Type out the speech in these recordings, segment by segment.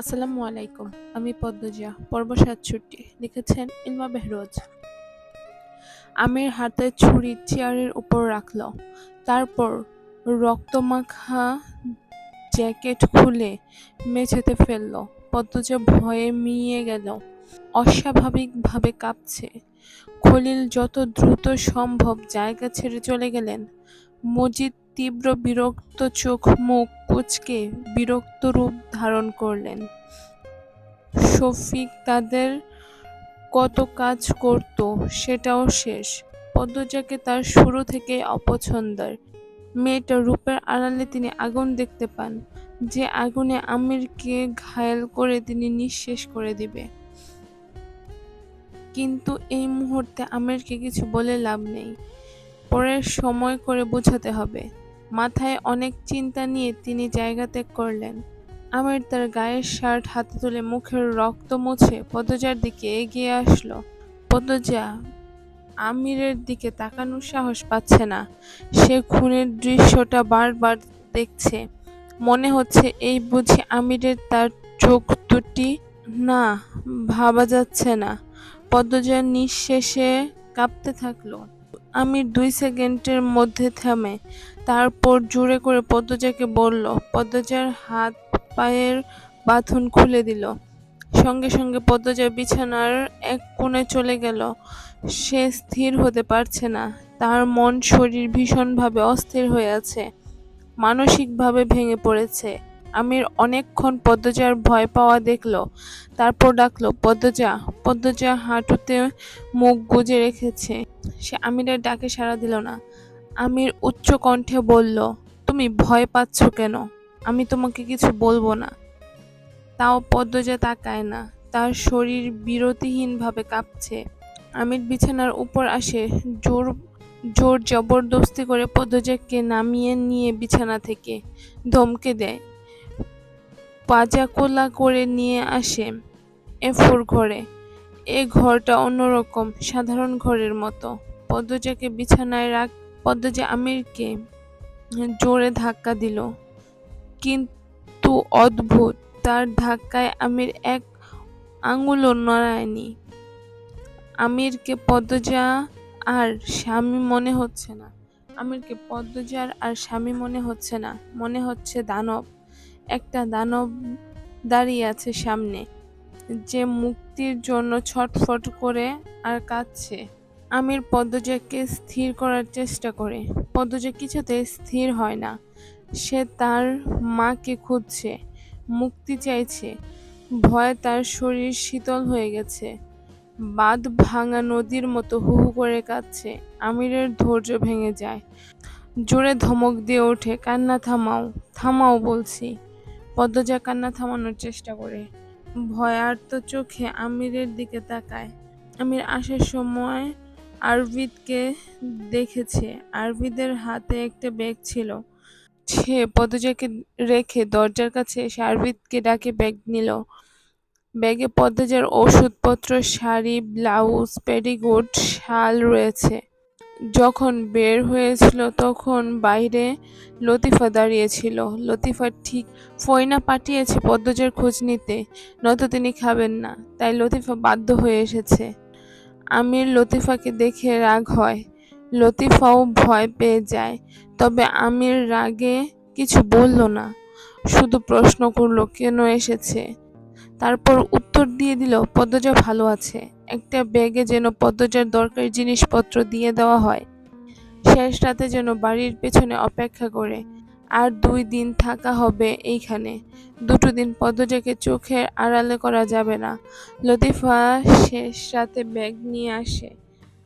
আসসালামু আলাইকুম, আমি পদ্মজিয়া পর্ব সাতষট্টি। লিখেছেন ইলমা বেহরোজ। আমির হাতে ছুরি চেয়ারের উপর রাখল। তারপর রক্তমাখা জ্যাকেট খুলে মেঝেতে ফেলল। পদ্মজা ভয়ে মিয়ে গেল। অস্বাভাবিকভাবে কাঁপছে। খলিল যত দ্রুত সম্ভব জায়গা ছেড়ে চলে গেলেন। মজিদ তীব্র বিরক্ত চোখ মুখ কুঁচকে বিরক্ত রূপ ধারণ করলেন। শফিক তাদের কত কাজ করত সেটাও শেষ। পদ্মজাকে তার শুরু থেকে অপছন্দের। মেয়েটার রূপের আড়ালে তিনি আগুন দেখতে পান, যে আগুনে আমিরকে ঘায়েল করে তিনি নিঃশেষ করে দিবে। কিন্তু এই মুহূর্তে আমিরকে কিছু বলে লাভ নেই। পরে সময় করে বোঝাতে হবে। মাথায় অনেক চিন্তা নিয়ে তিনি জায়গা ত্যাগ করলেন। আমির তার গায়ের শার্ট হাতে তুলে মুখের রক্ত মুছে পদজার দিকে এগিয়ে আসলো। পদজা আমিরের দিকে তাকানোর সাহস পাচ্ছে না। সে খুনের দৃশ্যটা বারবার দেখছে। মনে হচ্ছে এই বুঝি আমিরের তার চোখ দুটি? না, ভাবা যাচ্ছে না। পদ্মজার নিঃশেষে কাঁপতে থাকল। আমির দুই সেকেন্ডের মধ্যে থামে, তারপর জোরে করে পদ্মজাকে বলল, পদ্মজার হাত পায়ের বাঁধন খুলে দিল। সঙ্গে সঙ্গে পদ্মজা বিছানার এক কোণে চলে গেল। সে স্থির হতে পারছে না। তার মন শরীর ভীষণভাবে অস্থির হয়ে আছে। মানসিকভাবে ভেঙে পড়েছে। আমির অনেকক্ষণ পদ্মজার ভয় পাওয়া দেখল, তারপর ডাকলো, পদ্মজা পদ্মজা হাঁটুতে মুখ গুজে রেখেছে সে আমিরের ডাকে সাড়া দিল না। আমির উচ্চ কণ্ঠে বলল, তুমি ভয় পাচ্ছ কেন? আমি তোমাকে কিছু বলব না। তাও পদ্মজা তাকায় না। তার শরীর বিরতিহীনভাবে কাঁপছে। আমির বিছানার উপর আসে, জোর জোর জবরদস্তি করে পদ্মজাকে নামিয়ে নিয়ে বিছানা থেকে ধমকে দেয়। পাজাকোলা করে নিয়ে আসে এফোর ঘরে। এ ঘরটা অন্যরকম, সাধারণ ঘরের মতো। পদ্মজাকে বিছানায় রাখ, পদ্মজা আমিরকে জোরে ধাক্কা দিল। কিন্তু অদ্ভুত, তার ধাক্কায় আমির এক আঙুলও নড়ায়নি আমিরকে পদ্মজা আর স্বামী মনে হচ্ছে না। আমিরকে পদ্মজার আর স্বামী মনে হচ্ছে না, মনে হচ্ছে দানব। একটা দানব দাঁড়িয়ে আছে সামনে, যে মুক্তির জন্য ছটফট করে আর কাঁদছে। আমির পদ্মজাকে স্থির করার চেষ্টা করে। পদ্মজা কিছুতে স্থির হয় না। সে তার মাকে খুঁজছে, মুক্তি চাইছে। ভয়ে তার শরীর শীতল হয়ে গেছে। বাঁধ ভাঙা নদীর মতো হু হু করে কাঁদছে। আমিরের ধৈর্য ভেঙে যায়। জোরে ধমক দিয়ে ওঠে, কান্না থামাও থামাও, বলছি। পদ্মজা কান্না থামানোর চেষ্টা করে। ভয়ার্ত চোখে আমিরের দিকে তাকায়। আমির আসার সময় আরবিদকে দেখেছে। আরবিদের হাতে একটা ব্যাগ ছিল। সে পদ্মজাকে রেখে দরজার কাছে এসে আরভিদকে ডাকে ব্যাগ নিল। ব্যাগে পদ্মজার ওষুধপত্র, শাড়ি, ব্লাউজ পেডিগুড শাল রয়েছে। যখন বের হয়েছিল তখন বাইরে লতিফা দাঁড়িয়েছিল। লতিফা ঠিক ফয়না পাঠিয়েছে পদ্মজের খোঁজ নিতে, নয়তো তিনি খাবেন না। তাই লতিফা বাধ্য হয়ে এসেছে। আমির লতিফাকে দেখে রাগ হয়। লতিফাও ভয় পেয়ে যায়। তবে আমির রাগে কিছু বলল না। শুধু প্রশ্ন করল, কেন এসেছে? তারপর উত্তর দিয়ে দিল, পদ্মজা ভালো আছে। একটা ব্যাগে যেন পদ্মজার দরকারি জিনিসপত্র দিয়ে দেওয়া হয়। শেষ রাতে যেন বাড়ির পেছনে অপেক্ষা করে। আর দুই দিন থাকা হবে এইখানে। দুটো দিন পদ্মজাকে চোখের আড়ালে করা যাবে না। লতিফা শেষ রাতে ব্যাগ নিয়ে আসে।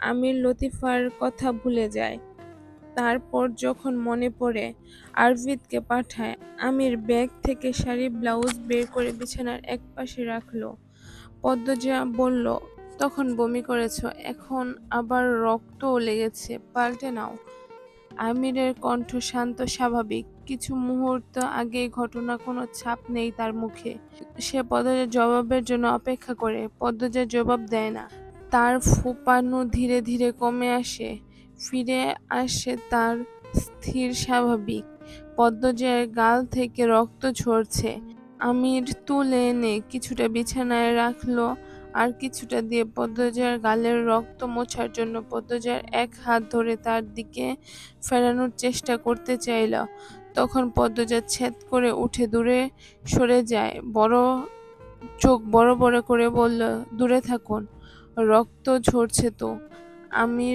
আমির লতিফার কথা ভুলে যায়। তারপর যখন মনে পড়ে আরভিদকে পাঠায়, আমির ব্যাগ থেকে শাড়ি, ব্লাউজ বের করে বিছানার এক পাশে রাখল। পদ্মজা বলল, তখন বমি করেছ, এখন আবার রক্তও লেগেছে, পাল্টে নাও। আমিরের কণ্ঠ শান্ত, স্বাভাবিক। কিছু মুহূর্ত আগে ঘটনা কোনো ছাপ নেই তার মুখে। সে পদ্মজার জবাবের জন্য অপেক্ষা করে। পদ্মজার জবাব দেয় না। তার ফুপানো ধীরে ধীরে কমে আসে। ফিরে আসে তার স্থির স্বাভাবিক। পদ্মজার গাল থেকে রক্ত ঝরছে। আমির তুলে এনে কিছুটা বিছানায় রাখল আর কিছুটা দিয়ে পদ্মজার গালের রক্ত মোছার জন্য পদ্মজার এক হাত ধরে তার দিকে ফেরানোর চেষ্টা করতে চাইল। তখন পদ্মজা ছেদ করে উঠে দূরে সরে যায়। বড় চোখ বড় বড় করে বলল, দূরে থাকুন, রক্ত ঝরছে তো। আমি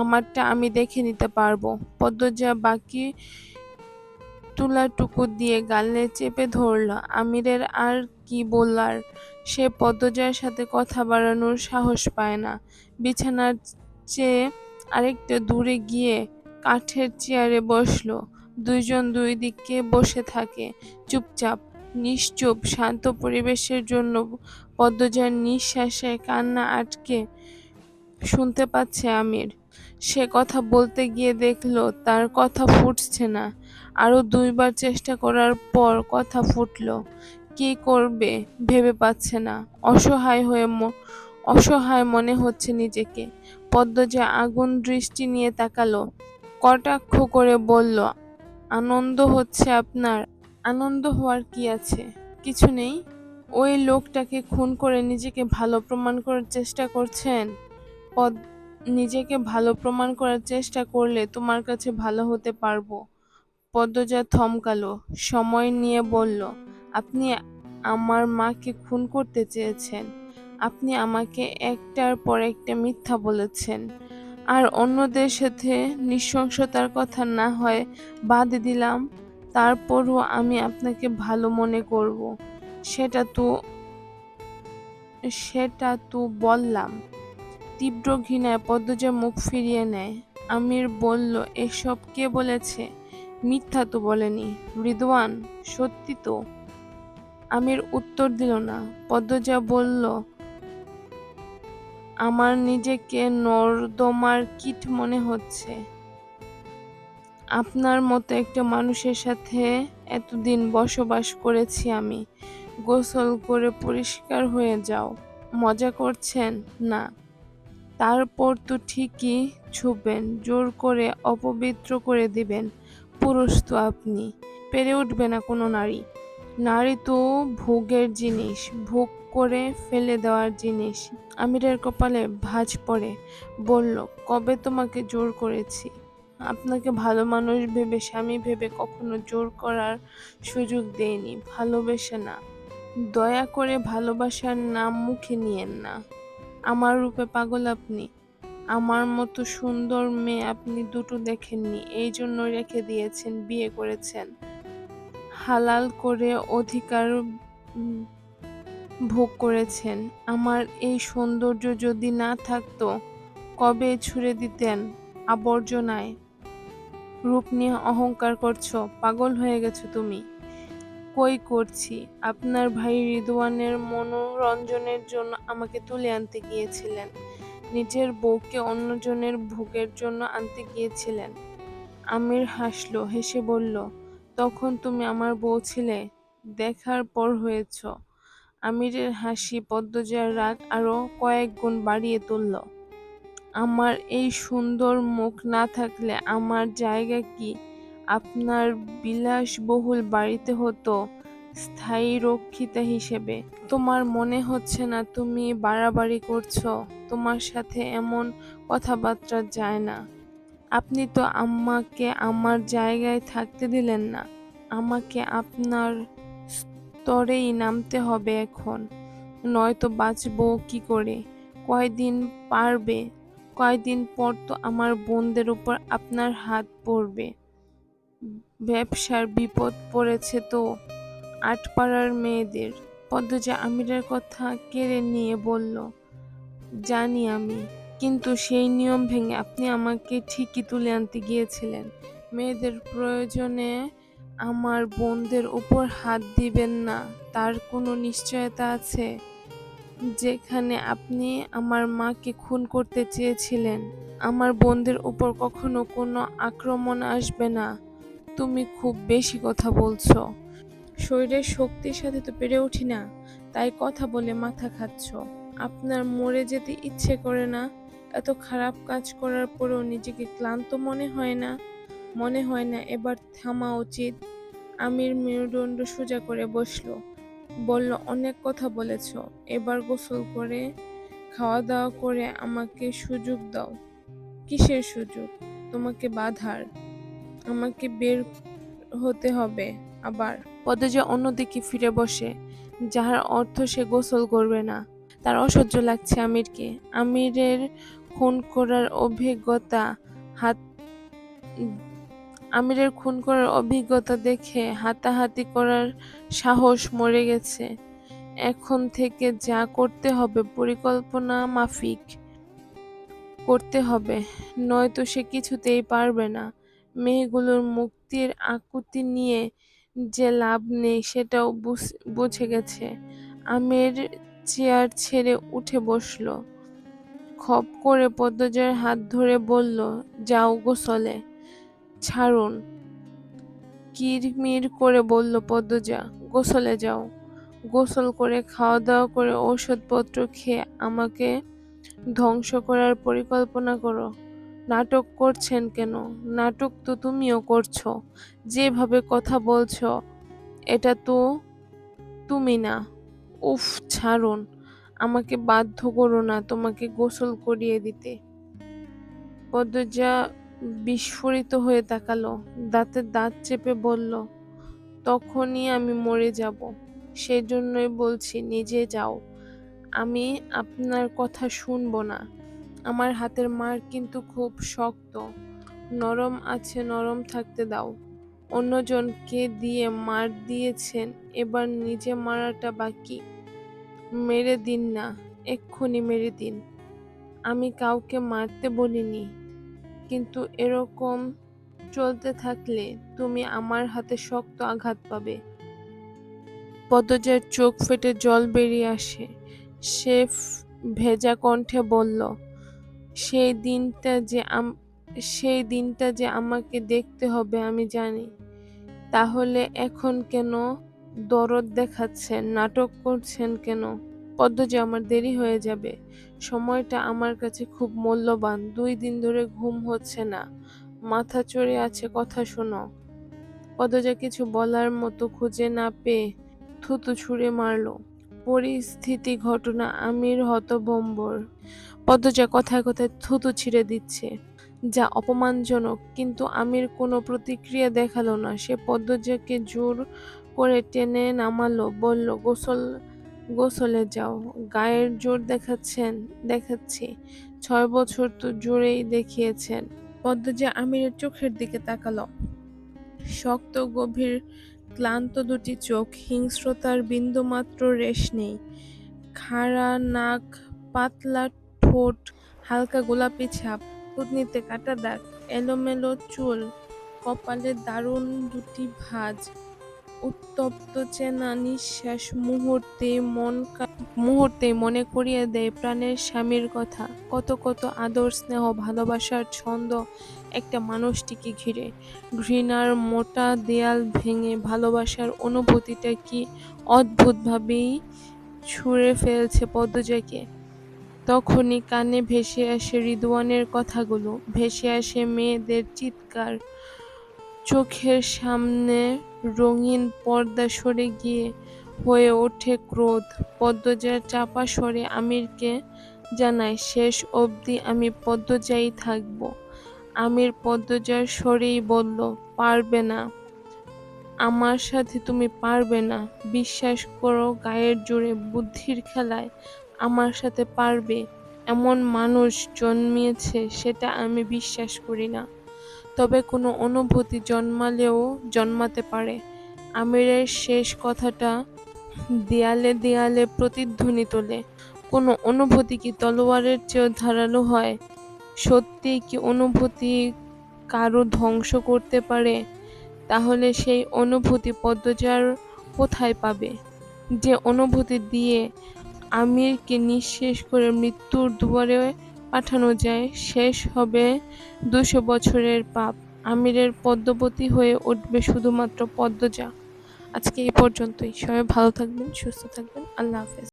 আমারটা আমি দেখে নিতে পারব। পদ্মজা বাকি তুলাটুকু দিয়ে গালে চেপে ধরল, আমিরের আর কি বললার? সে পদ্মজার সাথে কথা বাড়ানোর সাহস পায় না। বিছানার চেয়ে আরেকটা দূরে গিয়ে কাঠের চেয়ারে বসল। দুইজন দুই দিকে বসে থাকে। চুপচাপ, নিশ্চুপ, শান্ত পরিবেশের জন্য পদ্মজার নিঃশ্বাসে কান্না আটকে শুনতে পাচ্ছে আমির। সে কথা বলতে গিয়ে দেখল তার কথা ফুটছে না। আরও দুইবার চেষ্টা করার পর কথা ফুটল। কি করবে ভেবে পাচ্ছে না। অসহায় হয়ে অসহায় মনে হচ্ছে নিজেকে। পদ্মজা আগুন দৃষ্টি নিয়ে তাকালো, কটাক্ষ করে বলল, আনন্দ হচ্ছে আপনার। আনন্দ হওয়ার কি আছে? কিছু নেই। ওই লোকটাকে খুন করে নিজেকে ভালো প্রমাণ করার চেষ্টা করছেন? পদ নিজেকে ভালো প্রমাণ করার চেষ্টা করলে তোমার কাছে ভালো হতে পারব। পদ্মজা থমকালো, সময় নিয়ে বলল, আপনি আমার মাকে খুন করতে চেয়েছেন। আপনি আমাকে একটার পর একটা মিথ্যা বলেছেন। আর অন্যদের সাথে নৃশংসতার কথা না হয় বাদ দিলাম। তারপরও আমি আপনাকে ভালো মনে করব। সেটা তো সেটা তো বললাম। তীব্র ঘৃণায় পদ্মজা মুখ ফিরিয়ে নেয়। আমির বলল, এসব কে বলেছে? মিথ্যা তো বলেনি। রিদওয়ান, সত্যি তো? আমির উত্তর দিল না। পদ্মজা বলল, আমার নিজেকে নর্দমার কীট মনে হচ্ছে। আপনার মতো একটা মানুষের সাথে এতদিন বসবাস করেছি আমি। গোসল করে পরিষ্কার হয়ে যাও। মজা করছেন? না। তারপর তো ঠিকই ছুবেন, জোর করে অপবিত্র করে দিবেন। পুরুষ তো আপনি, পেরে উঠবে না কোনো নারী। নারী তো ভোগের জিনিস, ভোগ করে ফেলে দেওয়ার জিনিস। আমিরের কপালে ভাঁজ পড়ে, বলল, কবে তোমাকে জোর করেছি? আপনাকে ভালো মানুষ ভেবে, স্বামী ভেবে কখনো জোর করার সুযোগ দেয়নি ভালোবেসে না। দয়া করে ভালোবাসার নাম মুখে নিয়েন না। আমার রূপে পাগল আপনি। আমার মতো সুন্দর মেয়ে আপনি দুটো দেখেননি, এই জন্য রেখে দিয়েছেন, বিয়ে করেছেন। হালাল করে অধিকার ভোগ করেছেন। আমার এই সৌন্দর্য যদি না থাকতো, কবে ছুড়ে দিতেন আবর্জনায়? রূপ নিয়ে অহংকার করছ, পাগল হয়ে গেছো তুমি। কই করছি? আপনার ভাই রিদওয়ানের মনোরঞ্জনের জন্য আমাকে তুলে আনতে গিয়েছিলেন। নিজের বউকে অন্যজনের ভোগের জন্য আনতে গিয়েছিলেন। আমির হাসলো, হেসে বলল, তখন তুমি আমার বউ ছিলে, দেখার পর হয়েছ। আমিরের হাসি পদ্মজার রাগ আরও কয়েক গুণ বাড়িয়ে তুলল। আমার এই সুন্দর মুখ না থাকলে আমার জায়গা কি? আপনার বিলাসবহুল বাড়িতে হতো স্থায়ী রক্ষিতা হিসেবে। তোমার মনে হচ্ছে না তুমি বাড়াবাড়ি করছ? তোমার সাথে এমন কথাবার্তা যায় না। আপনি তো আম্মাকে আমার জায়গায় থাকতে দিলেন না। আমাকে আপনার স্তরেই নামতে হবে এখন। নয়তো বাঁচবো কি করে? কয়দিন পারবে? কয়দিন পর তো আমার বোনদের উপর আপনার হাত পড়বে। ব্যবসার বিপদ পড়েছে তো। আটপাড়ার মেয়েদের। পদ্মজা আমিরের কথা কেড়ে নিয়ে বলল, জানি আমি, কিন্তু সেই নিয়ম ভেঙে আপনি আমাকে ঠিকই তুলে আনতে গিয়েছিলেন। মেয়েদের প্রয়োজনে আমার বোনদের উপর হাত দিবেন না, তার কোনো নিশ্চয়তা আছে? যেখানে আপনি আমার মাকে খুন করতে চেয়েছিলেন, আমার বোনদের উপর কখনো কোনো আক্রমণ আসবে না। তুমি খুব বেশি কথা বলছো। শরীরের শক্তির সাথে তো পেরে উঠি না, তাই কথা বলে মাথা খাচ্ছ। আপনার মরে যেতে ইচ্ছে করে না, এত খারাপ কাজ করার পরেও নিজেকে ক্লান্ত মনে হয় না? মনে হয় না এবার থামা উচিত। আমির মেরুদণ্ড সোজা করে বসল। বলল, অনেক কথা বলেছ, এবার গোসল করে খাওয়া দাওয়া করে আমাকে সুযোগ দাও। কিসের সুযোগ? তোমাকে বাধার? আমাকে বের হতে হবে আবার। পদজা অন্যদিকে ফিরে বসে, যাহার অর্থ সে গোসল করবে না, তার অসহ্য লাগছে আমিরকে। আমিরের খুন করার অভিজ্ঞতা হাত আমিরের খুন করার অভিজ্ঞতা দেখে হাতাহাতি করার সাহস মরে গেছে। এখন থেকে যা করতে হবে পরিকল্পনা মাফিক করতে হবে, নয়তো সে কিছুতেই পারবে না। মেয়েগুলোর মুক্তির আকুতি নিয়ে যে লাভ নেই, সেটাও বুঝে গেছে। আমের চেয়ার ছেড়ে উঠে বসল। খপ করে পদ্মজার হাত ধরে বলল, যাও গোসলে ছাড়ুন। কিরমির করে বলল পদ্মজা, গোসলে যাও। গোসল করে খাওয়া দাওয়া করে ঔষধপত্র খেয়ে আমাকে ধ্বংস করার পরিকল্পনা করো। নাটক করছেন কেন? নাটক তো তুমিও করছ। যেভাবে কথা বলছো, এটা তো তুমি না। উফ, ছাড়ুন। আমাকে বাধ্য করো না তোমাকে গোসল করিয়ে দিতে। পদ্মজা বিস্ফোরিত হয়ে তাকালো, দাঁতে দাঁত চেপে বলল, তখনই আমি মরে যাব। সেই জন্যই বলছি নিজে যাও। আমি আপনার কথা শুনব না। আমার হাতের মার কিন্তু খুব শক্ত। নরম আছে, নরম থাকতে দাও। অন্যজনকে দিয়ে মার দিয়েছেন, এবার নিজে মারাটা বাকি। মেরে দিন না, এক্ষুনি মেরে দিন। আমি কাউকে মারতে বলিনি, কিন্তু এরকম চলতে থাকলে তুমি আমার হাতে শক্ত আঘাত পাবে। পদ্মজার চোখ ফেটে জল বেরিয়ে আসে। সে ভেজা কণ্ঠে বলল সেই দিনটা যে সেই দিনটা যে আমাকে দেখতে হবে আমি জানি। তাহলে এখন কেন দরদ দেখাচ্ছেন, নাটক করছেন কেন? পদ্মজা আমার দেরি হয়ে যাবে, সময়টা আমার কাছে খুব মূল্যবান, দুই দিন ধরে ঘুম হচ্ছে না, মাথা চড়ে আছে কথা শোনো। পদজা কিছু বলার মতো খুঁজে না পেয়ে থুতু ছুঁড়ে মারল। পরিস্থিতি ঘটনা আমির হতবম্বর পদ্মজা কথায় কথায় থুতু ছিঁড়ে দিচ্ছে। যা অপমানজনক, কিন্তু আমির কোনো প্রতিক্রিয়া দেখাল না। সে পদ্মজাকে জোর করে টেনে নামালো, বলল, গোসল, গোসলে যাও। গায়ের জোর দেখাচ্ছেন, দেখাচ্ছি। ছয় বছর তো জোরেই দেখিয়েছেন। পদ্মজা আমিরের চোখের দিকে তাকালো। শক্ত, গভীর ক্লান্ত দুটি চোখ, হিংস্রতার বিন্দুমাত্র রেশ নেই। খাড়া নাক, পাতলা ঠোঁট, হালকা গোলাপি ছাপ পুতনিতে কাটা দাগ, এলোমেলো চুল, কপালে দারুণ দুটি ভাঁজ, উত্তপ্ত চেনা নিঃশ্বাস মুহূর্তে মন মুহূর্তে মনে করিয়ে দেয় প্রাণের স্বামীর কথা। কত কত আদর, স্নেহ, ভালোবাসার ছন্দ একটা মানুষটিকে ঘিরে। ঘৃণার মোটা দেয়াল ভেঙে ভালোবাসার অনুভূতিটা কি অদ্ভুতভাবেই ছুঁড়ে ফেলছে পদ্মজাকে। তখনই কানে ভেসে আসে রিদওয়ানের কথাগুলো, ভেসে আসে মেয়েদের চিৎকার। চোখের সামনে রঙিন পর্দা সরে গিয়ে হয়ে ওঠে ক্রোধ। পদ্মজার চাপা স্বরে আমিরকে জানায়, শেষ অবধি আমি পদ্মজাই থাকব। আমির পদ্মজার স্বরেই বলল, পারবে না। আমার সাথে তুমি পারবে না। বিশ্বাস করো, গায়ের জোরে বুদ্ধির খেলায় আমার সাথে পারবে। এমন মানুষ জন্মিয়েছে, সেটা আমি বিশ্বাস করি না। তবে কোনো অনুভূতি জন্মালেও জন্মাতে পারে। আমিরের শেষ কথাটা দেয়ালে দেয়ালে প্রতিধ্বনি তোলে। কোনো অনুভূতি কি তলোয়ারের চেয়েও ধারালো হয়? সত্যি কি অনুভূতি কারও ধ্বংস করতে পারে? তাহলে সেই অনুভূতি পদ্মজার কোথায় পাবে? যে অনুভূতি দিয়ে আমিরকে নিঃশেষ করে মৃত্যুর দুয়ারে পাঠানো যায়, শেষ হবে দুশো বছরের পাপ। আমিরের পদ্মবতী হয়ে উঠবে শুধুমাত্র পদ্মজা। আজকে এই পর্যন্তই। সবাই ভালো থাকবেন, সুস্থ থাকবেন। আল্লাহ হাফেজ।